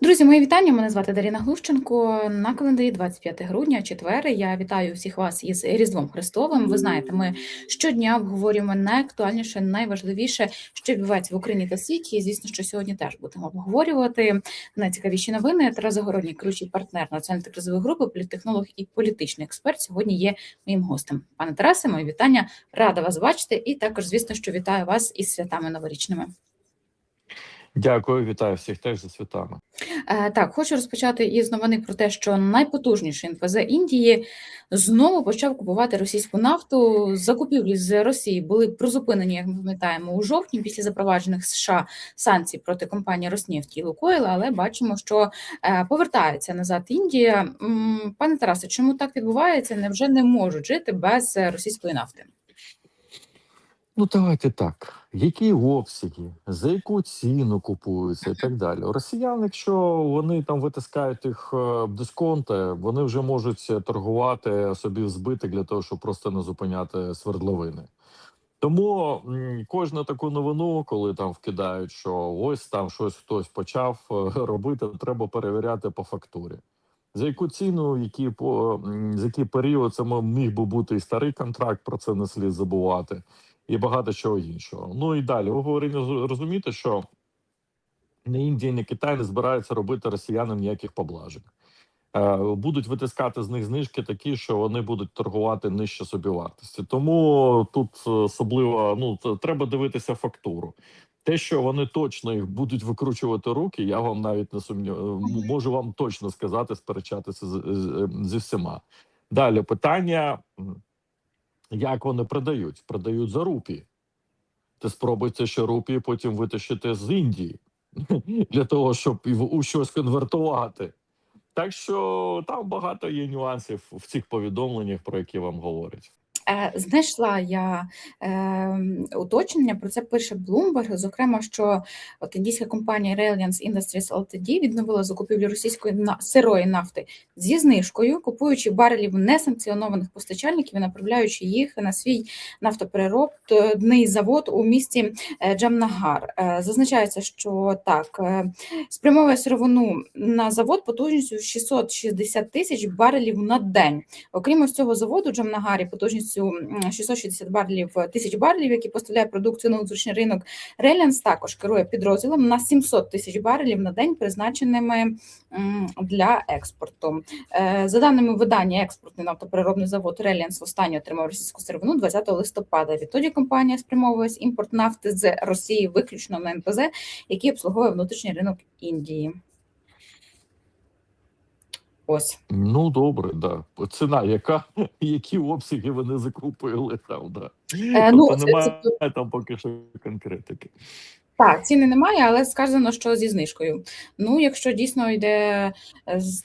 Друзі, мої вітання. Мене звати Даріна Глущенко. На календарі 25 грудня, четвер. Я вітаю всіх вас із Різдвом Христовим. Ви знаєте, ми щодня обговорюємо найактуальніше, найважливіше, що відбувається в Україні та світі. І, звісно, що сьогодні теж будемо обговорювати найцікавіші новини. Тарас Загородній, керуючий партнер національної кризової групи, політтехнолог і політичний експерт. Сьогодні є моїм гостем. Пане Тарасе, мої вітання. Рада вас бачити. І також, звісно, що вітаю вас із святами новорічними. Дякую, вітаю всіх теж за святами. Е, Так, хочу розпочати із новини про те, що найпотужніший НПЗ Індії знову почав купувати російську нафту. Закупівлі з Росії були призупинені, як ми пам'ятаємо, у жовтні після запроваджених США санкцій проти компанії Роснефті і Лукойл, але бачимо, що е, повертається назад Індія. Пане Тарасе, чому так відбувається? Невже не можуть жити без е, російської нафти? Ну давайте так. Які обсяги, за яку ціну купуються і так далі. Росіян, якщо вони там витискають їх е, дисконти, вони вже можуть торгувати собі в збиток для того, щоб просто не зупиняти свердловини. Тому кожну таку новину, коли там вкидають, що ось там щось хтось почав е, робити, треба перевіряти по фактурі. За яку ціну, які по за який період це міг би бути і старий контракт, про це не слід забувати, і багато чого іншого. Ну і далі ви говорите, розумієте, що не Індія, ні Китай не збираються робити росіянам ніяких поблажок. Е, Будуть витискати з них знижки такі, що вони будуть торгувати нижче собівартості. Тому тут е, особливо ну треба дивитися фактуру. Те, що вони точно їх будуть викручувати руки, я вам навіть не сумнів... можу вам точно сказати, сперечатися зі всіма. Далі питання: як вони продають? Продають за рупії. Ти спробуйте ще рупії потім витащити з Індії для того, щоб у щось конвертувати. Так що там багато є нюансів в цих повідомленнях, про які вам говорять. Е, Знайшла я е, уточнення, про це пише Bloomberg, зокрема, що от індійська компанія Reliance Industries Ltd. відновила закупівлю російської сирої нафти зі знижкою, купуючи барелів несанкціонованих постачальників і направляючи їх на свій нафтопереробний завод у місті е, Джамнагар. Е, Зазначається, що так спрямовує сировину на завод потужністю 660 тисяч барелів на день. Окрім ось цього заводу Джамнагарі потужністю м, 660 барелів тисяч барелів, які поставляє продукцію на внутрішній ринок. Релянс також керує підрозділом на 700 тисяч барелів на день, призначеними для експорту. Е, За даними видання, експортний нафтопереробний завод Релянс останній отримав російську сировину 20 листопада. Відтоді компанія спрямовує імпорт нафти з Росії виключно на НПЗ, який обслуговує внутрішній ринок Індії. Ось. Ну добре, да. Ціна, яка які обсяги вони закупили там, да. Е, ну, тобто немає це- там поки що конкретики. Так, ціни немає, але сказано, що зі знижкою. Ну, якщо дійсно йде е, з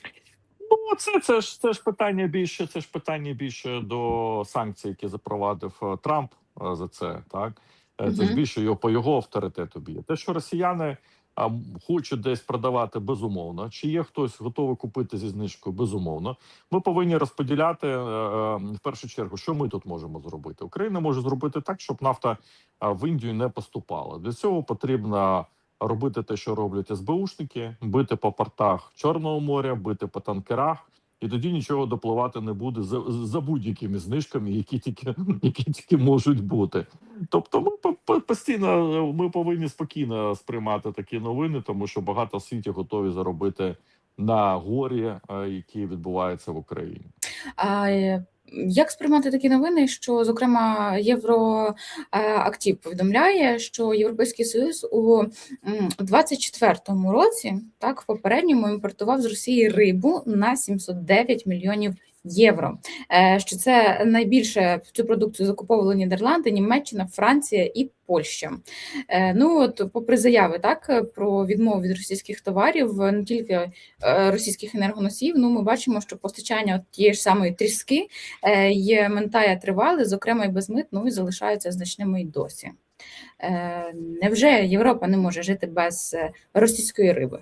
Ну, це, це ж це ж питання більше. Це ж питання більше до санкцій, які запровадив е, Трамп е, за це. Так це ж більше його по його авторитету б'є. Те, що росіяни а, хочуть десь продавати безумовно. Чи є хтось готовий купити зі знижкою? Безумовно. Ми повинні розподіляти е, е, в першу чергу, що ми тут можемо зробити. Україна може зробити так, щоб нафта в Індію не поступала. Для цього потрібно робити те, що роблять СБУшники, бити по портах Чорного моря, бити по танкерах. І тоді нічого допливати не буде за, за будь-якими знижками, які тільки які тільки можуть бути. Тобто, ми по- по- постійно ми повинні спокійно сприймати такі новини, тому що багато світі готові заробити на горі, е, які відбуваються в Україні. А е, як сприймати такі новини, що, зокрема, Євроактив повідомляє, що Європейський Союз у м, 24-му році, так, в попередньому імпортував з Росії рибу на 709 мільйонів євро. Е, Що це найбільше цю продукцію закуповували Нідерланди, Німеччина, Франція і Польща. Е, Ну от, попри заяви так про відмову від російських товарів, не тільки е, російських енергоносіїв, ну ми бачимо, що постачання тієї ж самої тріски є ментая тривали, зокрема і без мит, ну і залишаються значними й досі. Невже Європа не може жити без російської риби?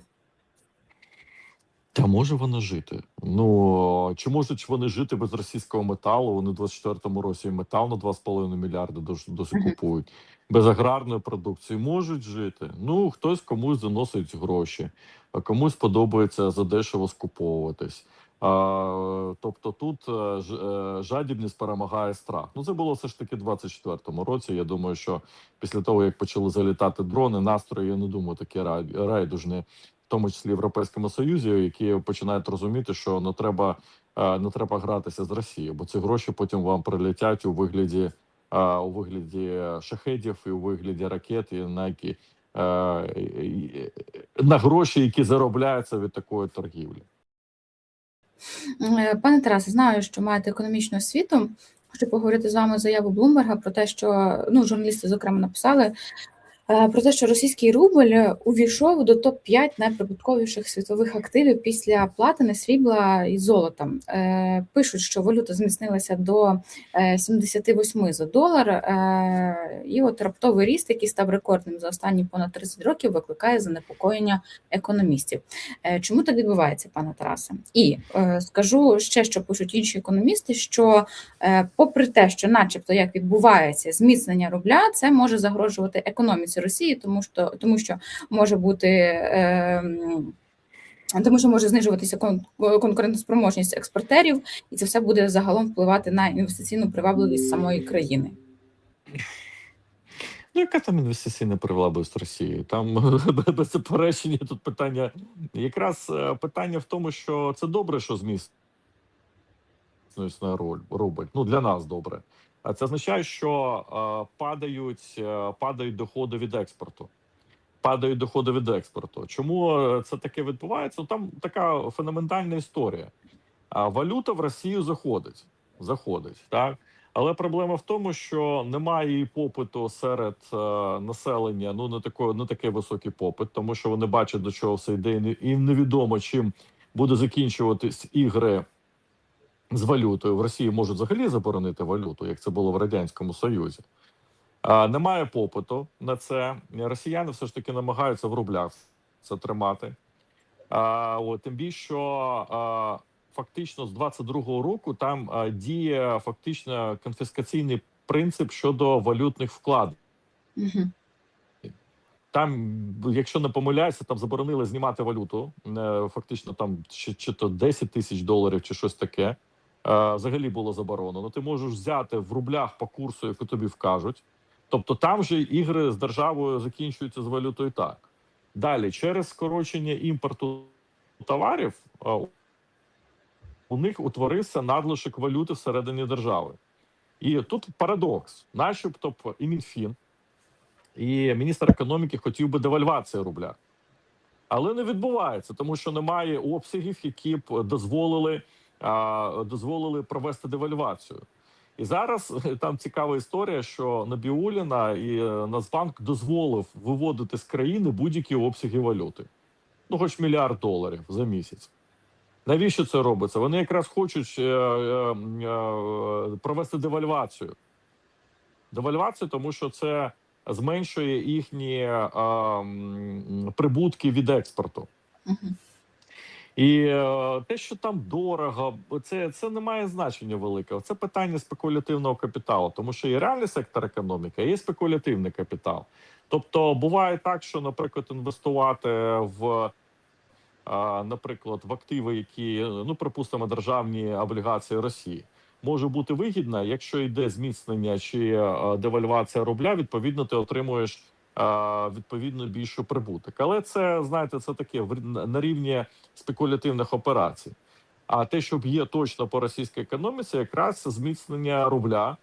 Та може вона жити. Ну чи можуть вони жити без російського металу? Вони в 24-му році метал на 2,5 мільярди дос- досі купують. Без аграрної продукції можуть жити. Ну хтось комусь заносить гроші, а комусь подобається задешево скуповуватись. А, тобто тут е, е, жадібність перемагає страх. Ну це було все ж таки в 24-му році. Я думаю, що після того як почали залітати дрони, настрої я не думаю, такі рай- райдужні тому числі Європейському Союзі, які починають розуміти, що не треба, е, не треба гратися з Росією, бо ці гроші потім вам прилетять у вигляді е, у вигляді шахедів і у вигляді ракет, і на які е, на гроші, які заробляються від такої торгівлі. Пане Тарасе, знаю, що маєте економічну освіту. Хочу поговорити з вами заяву Блумберга про те, що ну, журналісти, зокрема, написали про те, що російський рубль увійшов до топ-5 найприбутковіших світових активів після платини, срібла і золота. Е, Пишуть, що валюта зміцнилася до е, 78 за долар, е, і от раптовий ріст, який став рекордним за останні понад 30 років, викликає занепокоєння економістів. Е, Чому так відбувається, пане Тарасе? І е, скажу ще, що пишуть інші економісти: що, е, попри те, що, начебто, як відбувається зміцнення рубля, це може загрожувати економіці Росії, тому що тому що може бути. Е, тому що може знижуватися кон- конкурентоспроможність експортерів, і це все буде загалом впливати на інвестиційну привабливість самої країни. Ну, яка там інвестиційна привабливість Росії? Там без заперечення тут питання. Якраз е, питання в тому, що це добре, що зміст роль рубль. Ну для нас добре. Це означає, що е, падають, е, падають доходи від експорту. Падають доходи від експорту. Чому е, це таке відбувається? Там така фундаментальна історія. Валюта в Росію заходить. Заходить, так. Але проблема в тому, що немає її попиту серед е, населення. Ну не такої, не такий високий попит, тому що вони бачать до чого все йде, і невідомо чим буде закінчуватись ігри з валютою. В Росії можуть взагалі заборонити валюту, як це було в радянському Союзі. А, немає попиту на це. Росіяни все ж таки намагаються в рублях це тримати. А, от, тим більше, що а, фактично з 22-го року там а, діє фактично конфіскаційний принцип щодо валютних вкладів. Угу. Там, якщо не помиляюся, там заборонили знімати валюту. е, Фактично, там чи, чи то 10 тисяч доларів, чи щось таке. Е, Взагалі було заборонено. Ти можеш взяти в рублях по курсу, яку тобі вкажуть. Тобто там же ігри з державою закінчуються з валютою так. Далі, через скорочення імпорту товарів, е, у них утворився надлишок валюти всередині держави. І тут парадокс, начебто і Мінфін, і міністр економіки хотів би девальвації рубля. Але не відбувається, тому що немає обсягів, які б дозволили, дозволили провести девальвацію. І зараз там цікава історія, що Набіуліна і е, Нацбанк дозволив виводити з країни будь-які обсяги валюти. Ну, хоч мільярд доларів за місяць. Навіщо це робиться? Вони якраз хочуть е, е, е, провести девальвацію. Девальвацію, тому що це зменшує їхні е, прибутки від експорту. І е, те, що там дорого, це, це не має значення великого. Це питання спекулятивного капіталу, тому що є реальний сектор економіки, а є спекулятивний капітал. Тобто буває так, що, наприклад, інвестувати в, е, наприклад, в активи, які ну припустимо, державні облігації Росії. Може бути вигідно, якщо йде зміцнення чи е, девальвація рубля, відповідно, ти отримуєш відповідно більшу прибуток. Але це знаєте, це таке на рівні спекулятивних операцій. А те, що б'є точно по російській економіці, якраз зміцнення рубля,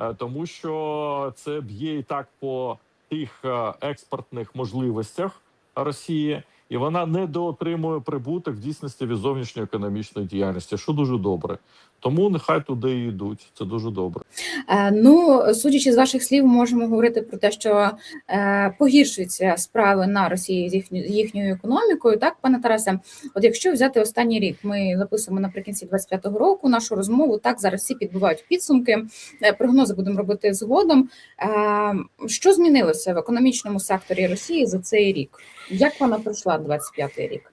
Е, тому що це б'є і так по тих е, експортних можливостях Росії, і вона недоотримує прибуток в дійсності від зовнішньої економічної діяльності, що дуже добре. Тому нехай туди і йдуть. Це дуже добре. Е, Ну, судячи з ваших слів, можемо говорити про те, що е, погіршуються справи на Росії з їхньою, їхньою економікою. Так, пане Тарасе, от якщо взяти останній рік, ми записуємо наприкінці 25-го року нашу розмову. Так, зараз всі підбивають підсумки. Е, Прогнози будемо робити згодом. Е, Що змінилося в економічному секторі Росії за цей рік? Як вона пройшла 25-й рік?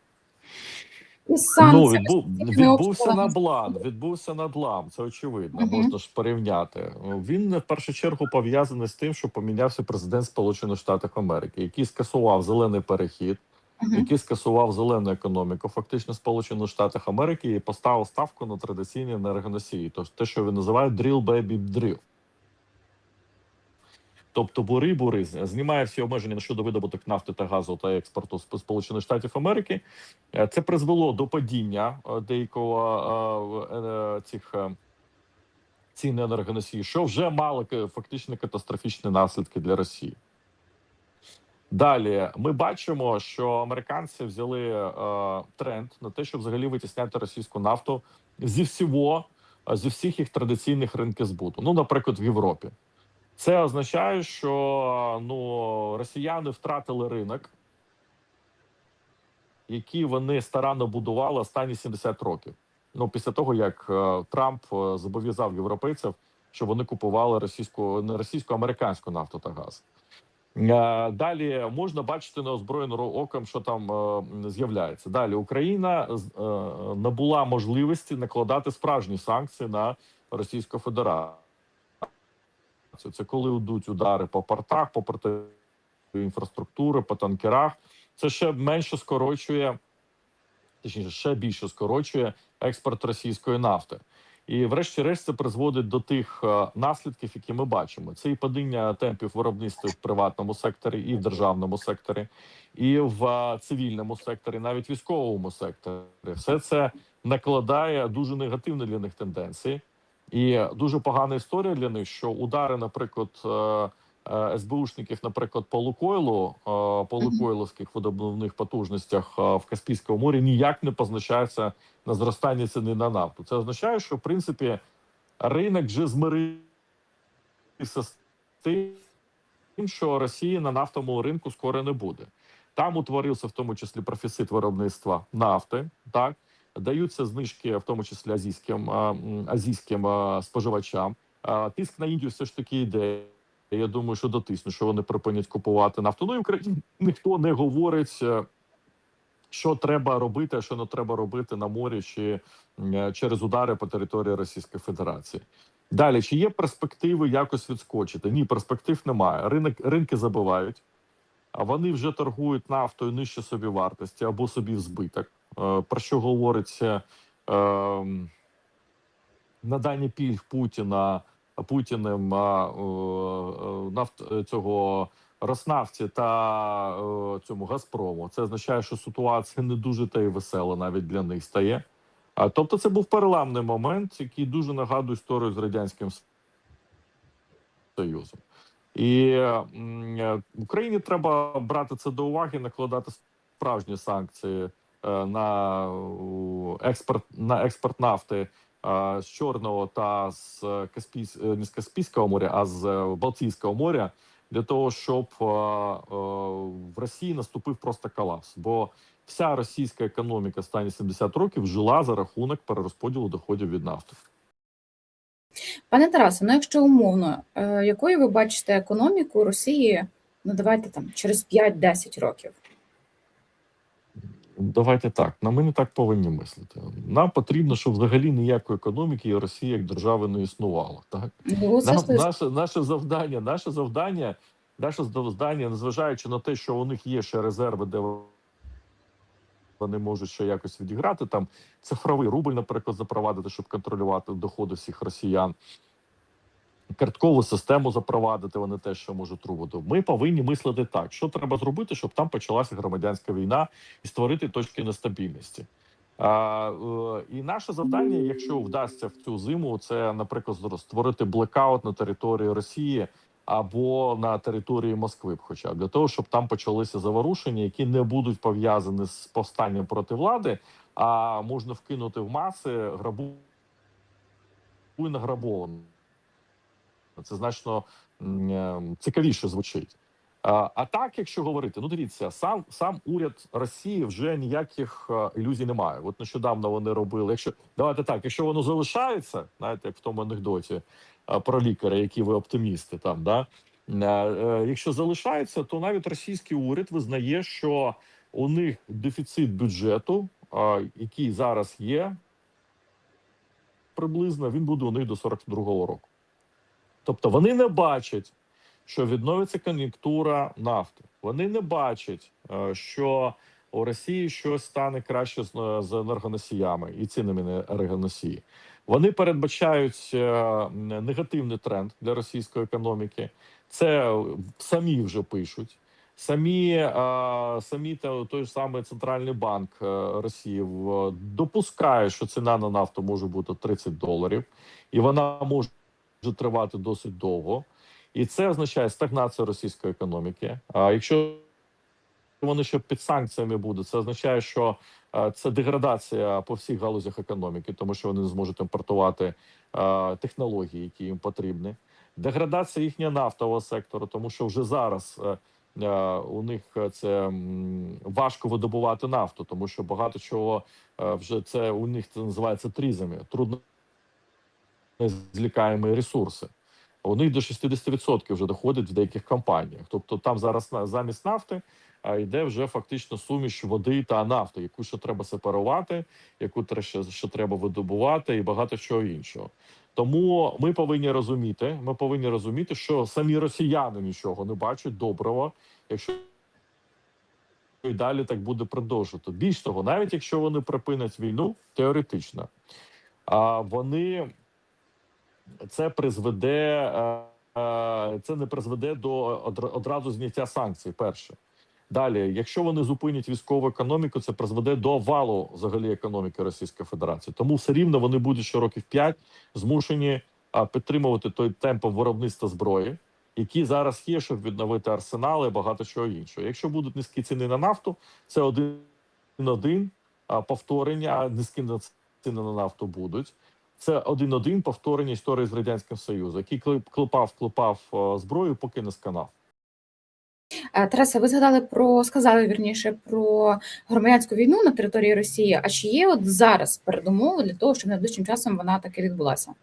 І Ну, санкції, відбув, російськими відбувся наблам, відбувся надлам, це очевидно, Мгм. можна ж порівняти. Він в першу чергу пов'язаний з тим, що помінявся президент Сполучених Штатів Америки, який скасував зелений перехід, Мгм. який скасував зелену економіку, фактично Сполучених Штатів Америки, і поставив ставку на традиційні енергоносії, тобто те, що він називає drill baby drill. Тобто бури бури знімає всі обмеження щодо видобуток нафти та газу та експорту з Сполучених Штатів Америки. Е, Це призвело до падіння е, деякого е, цих цін енергоносії, що вже мало фактично катастрофічні наслідки для Росії. Далі ми бачимо, що американці взяли е, тренд на те, щоб взагалі витісняти російську нафту зі всього, зі всіх їх традиційних ринків збуту. Ну, наприклад, в Європі. Це означає, що ну росіяни втратили ринок, який вони старанно будували останні 70 років. Ну після того як е, Трамп е, зобов'язав європейців, щоб вони купували російську не російську, американську нафту та газ. Е, Далі можна бачити неозброєним оком, що там е, з'являється. Далі Україна е, набула можливості накладати справжні санкції на Російську Федерацію. Це коли йдуть удари по портах, по портовій інфраструктури, по танкерах. Це ще менше скорочує, точніше, ще більше скорочує експорт російської нафти. І, врешті-решт, це призводить до тих е, наслідків, які ми бачимо. Це і падіння темпів виробництва в приватному секторі, і в державному секторі, і в е, цивільному секторі, навіть військовому секторі. Все це накладає дуже негативні для них тенденції. І дуже погана історія для них, що удари, наприклад, е, е, СБУшників, наприклад, по Лукойлу, е, по Лукойловських видобувних потужностях в Каспійському морі ніяк не позначається на зростання ціни на нафту. Це означає, що в принципі ринок вже змирився з тим, що Росії на нафтовому ринку скоро не буде. Там утворився в тому числі профіцит виробництва нафти. Так даються знижки, в тому числі азійським азійським споживачам. Тиск на Індію все ж таки йде. Я думаю, що дотисну, що вони припинять купувати нафту. Ну і в Україні ніхто не говорить, е, що треба робити, а що не треба робити на морі чи через удари по території Російської Федерації. Далі чи є перспективи якось відскочити? Ні, перспектив немає. Ринок ринки забивають, а вони вже торгують нафтою нижче собі вартості або собі в збиток. Е, Про що говориться е, надання пільг Путіна Путіним е, цього Роснафті та цьому Газпрому. Це означає, що ситуація не дуже та й весела навіть для них стає. Тобто, це був переламний момент, який дуже нагадує історію з радянським Союзом. І е, Україні треба брати це до уваги, накладати справжні санкції на експорт на експорт нафти е, з Чорного та з Каспійсь, е, не з Каспійського моря, а з е, Балтійського моря для того, щоб е, е, в Росії наступив просто колапс. Бо вся російська економіка останні 70 років жила за рахунок перерозподілу доходів від нафти. Пане Тарасе, ну якщо умовно, е, якою ви бачите економіку Росії, ну давайте там через 5-10 років? Давайте так. На ми не так повинні мислити. Нам потрібно, щоб взагалі ніякої економіки і Росії як держави не існувало. Так Ну, Нам, наше, наше завдання, наше завдання, наше завдання, незважаючи на те, що у них є ще резерви, де вони можуть ще якось відіграти. Там цифровий рубль, наприклад, запровадити, щоб контролювати доходи всіх росіян. Карткову систему запровадити, вони теж ще можуть робити. Ми повинні мислити так, що треба зробити, щоб там почалася громадянська війна і створити точки нестабільності. А, е, і наше завдання, якщо вдасться в цю зиму, це, наприклад, створити блекаут на території Росії або на території Москви, хоча для того, щоб там почалися заворушення, які не будуть пов'язані з повстанням проти влади, а можна вкинути в маси грабу і награбовано. Це значно е, цікавіше звучить. А, так, якщо говорити, ну дивіться, сам сам уряд Росії вже ніяких е, ілюзій немає. От нещодавно вони робили. Якщо давайте так, якщо воно залишається, знаєте, як в тому анекдоті е, про лікаря, які ви оптимісти, там да якщо залишається, то навіть російський уряд визнає, що у них дефіцит бюджету який зараз є, приблизно він буде у них до 42-го року. Тобто вони не бачать, що відновиться кон'юнктура нафти. Вони не бачать, е, що у Росії щось стане краще з, е, енергоносіями і цінами на енергоносії. Вони передбачають е, негативний тренд для російської економіки. Це самі вже пишуть. Самі, самі та той ж самий центральний банк Росії допускає, що ціна на нафту може бути 30 доларів, і вона може тривати досить довго. І це означає стагнацію російської економіки. А якщо вони ще під санкціями будуть, це означає, що е, це деградація по всіх галузях економіки, тому що вони не зможуть імпортувати е, технології, які їм потрібні. Деградація їхнього нафтового сектору, тому що вже зараз е, у них це важко видобувати нафту, тому що багато чого вже це у них це називається трізами, трудно злікаємо ресурси. У них до 60% вже доходить в деяких компаніях. Тобто там зараз замість нафти а, йде вже фактично суміш води та нафти, яку ще треба сепарувати, яку ще треба видобувати, і багато чого іншого. Тому ми повинні розуміти, ми повинні розуміти, що самі росіяни нічого не бачать доброго, якщо і далі так буде продовжувати. Більш того, навіть якщо вони припинять війну, теоретично, а вони це призведе, е, е, це не призведе до одразу зняття санкцій. Перше. Далі, якщо вони зупинять військову економіку, це призведе до валу взагалі економіки Російської Федерації. Тому все рівно вони будуть ще років 5 змушені підтримувати той темп виробництва зброї, який зараз є, щоб відновити арсенали багато чого іншого. Якщо будуть низькі ціни на нафту, це один один повторення, а низькі ціни на нафту будуть. Це один-один повторення історії з радянським Союзом, який клеп- клепав, клепав е, зброю, поки не сканав. Е, Тарасе, ви згадали про сказали вірніше про громадянську війну на території Росії. А чи є от зараз передумови для того, щоб найближчим часом вона таки відбулася?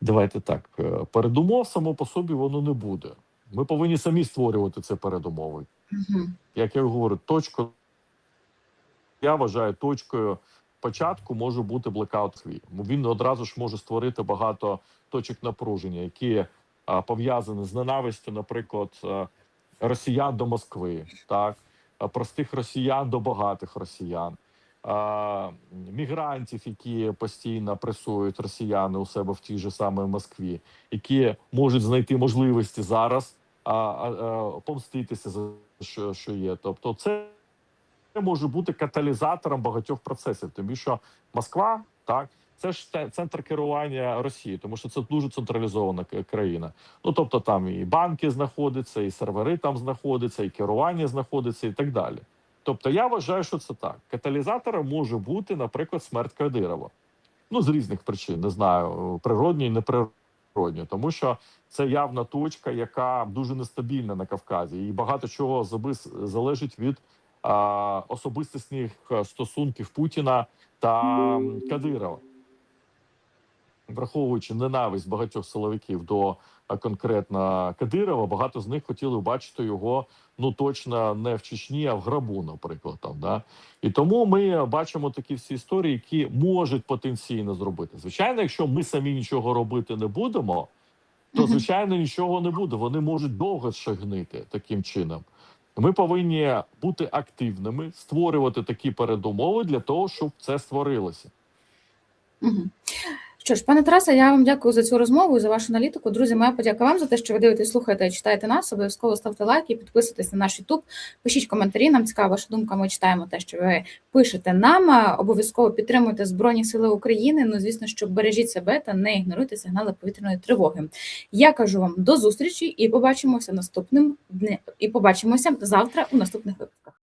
Давайте так. е, Передумов само по собі воно не буде. Ми повинні самі створювати це передумови. Угу. Як я говорю, точка я вважаю, точкою початку може бути блекаут свій. Він одразу ж може створити багато точок напруження, які а, пов'язані з ненавистю, наприклад, е, росіян до Москви, так а, простих росіян до багатих росіян. Мігрантів, які постійно пресують росіяни у себе в тій же самій Москві, які можуть знайти можливості зараз а, а, а, помститися за що, що є. Тобто, це може бути каталізатором багатьох процесів, тому що Москва так. Це ж центр керування Росії, тому що це дуже централізована країна. Ну тобто там і банки знаходяться, і сервери там знаходяться, і керування знаходиться, і так далі. Тобто, я вважаю, що це так. Каталізатором може бути, наприклад, смерть Кадирова. Ну з різних причин, не знаю, природні і неприродні, тому що це явна точка, яка дуже нестабільна на Кавказі, і багато чого залежить від особистісних е, стосунків Путіна та Кадирова, враховуючи ненависть багатьох силовиків до е, конкретно Кадирова, багато з них хотіли бачити його ну точно не в Чечні, а в грабу, наприклад. Там да і тому ми бачимо такі всі історії, які можуть потенційно зробити. Звичайно, якщо ми самі нічого робити не будемо, то звичайно нічого не буде. Вони можуть довго ще гнити таким чином. Ми повинні бути активними, створювати такі передумови для того, щоб це створилося. Угу. Що ж, пане Тарасе, я вам дякую за цю розмову і за вашу аналітику. Друзі, моя подяка вам за те, що ви дивитесь, слухаєте і читаєте нас. Обов'язково ставте лайки, підписуйтесь на наш YouTube, пишіть коментарі. Нам цікава ваша думка. Ми читаємо те, що ви пишете нам. Обов'язково підтримуйте Збройні Сили України. Ну, звісно, що бережіть себе та не ігноруйте сигнали повітряної тривоги. Я кажу вам до зустрічі і побачимося наступним дне. І побачимося завтра у наступних випусках.